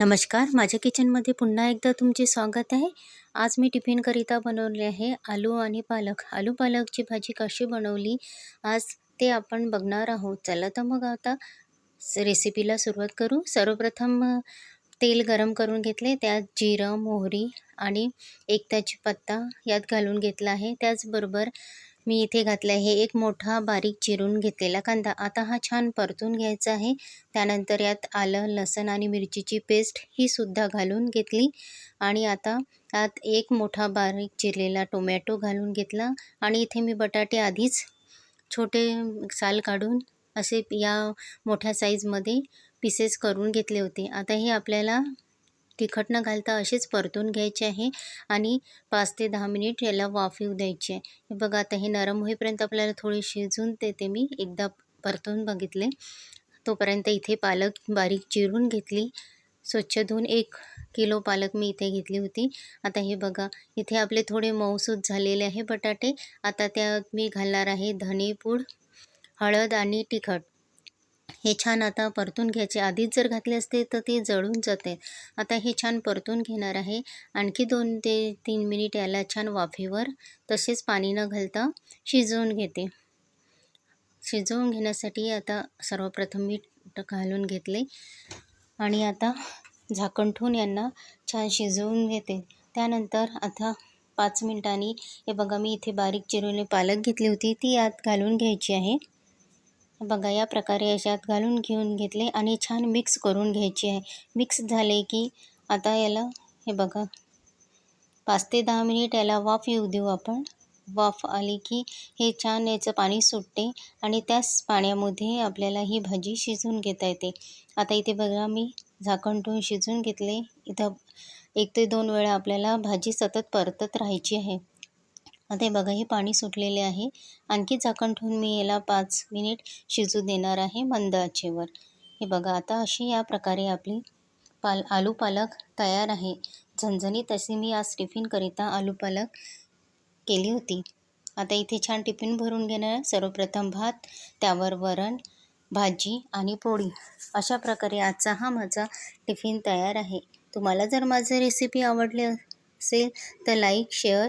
नमस्कार. माझ्या किचनमध्ये पुन्हा एकदा तुमचे स्वागत आहे. आज मी टिफिनकरिता बनवले आहे आलू आणि पालक. आलू पालकची भाजी कशी बनवली आज ते आपण बघणार आहोत. चला तर मग आता रेसिपीला सुरुवात करू. सर्वप्रथम तेल गरम करून घेतले. त्यात जिरं मोहरी आणि एक तेजपत्ता यात घालून घेतला आहे. त्याचबरोबर मी इथे घातलं आहे एक मोठा बारीक चिरून घेतलेला कांदा. आता हा छान परतून घ्यायचा आहे. त्यानंतर यात आलं लसण आणि मिरचीची पेस्ट ही सुद्धा घालून घेतली. आणि आता यात एक मोठा बारीक चिरलेला टोमॅटो घालून घेतला. आणि इथे मी बटाटे आधीच छोटे साल काढून असे या मोठ्या साईजमध्ये पीसेस करून घेतले होते. आता हे आपल्याला तिखट न घालता असेच परतून घ्यायचे आहे आणि पाच ते दहा मिनिट याला वाफ येऊ द्यायची. आहे हे बघा आता हे नरम होईपर्यंत आपल्याला थोडी शिजून देते मी एकदा परतून बघितले. तोपर्यंत इथे पालक बारीक चिरून घेतली. स्वच्छ धुवून एक किलो पालक मी इथे घेतली होती. आता हे बघा इथे आपले थोडे मऊसूत झालेले आहे बटाटे. आता त्यात मी घालणार आहे धनेपूड हळद आणि तिखट. हे छान आता परतून घ्यायचे. आधीच जर घातले असते तर ते जळून जाते. आता हे छान परतून घेणार आहे. आणखी दोन ते तीन मिनिट याला छान वाफेवर तसेच पाणी न घालता शिजवून घेते. शिजवून घेण्यासाठी आता सर्वप्रथम मीठ घालून घेतले. आणि आता झाकण ठेवून यांना छान शिजवून घेते. त्यानंतर आता पाच मिनिटांनी हे बघा मी इथे बारीक चिरवले पालक घेतली होती ती आत घालून घ्यायची आहे. बघा या प्रकारे याच्यात घालून घेऊन घेतले आणि छान मिक्स करून घ्यायची आहे. मिक्स झाले की आता याला हे बघा पाच ते दहा मिनिट याला वाफ येऊ देऊ आपण. वाफ आली की हे छान याचं पाणी सुटते आणि त्याच पाण्यामध्ये आपल्याला ही भाजी शिजवून घेता येते. आता इथे बघा मी झाकण ठेवून शिजवून घेतले. इथं एक ते दोन वेळा आपल्याला भाजी सतत परतत राहायची आहे. आता हे बघा हे पाणी सुटलेले आहे. आणखी झाकण ठेवून मी याला पाच मिनिट शिजू देणार आहे मंद आचेवर. हे बघा आता अशी या प्रकारे आपली पाल आलू पालक तयार आहे. झणझणीत तशी मी आज टिफिनकरिता आलू पालक केली होती. आता इथे छान टिफिन भरून घेणार सर्वप्रथम भात त्यावर वरण भाजी आणि पोळी. अशा प्रकारे आजचा हा माझा टिफिन तयार आहे. तुम्हाला जर माझं रेसिपी आवडली असेल तर लाईक शेअर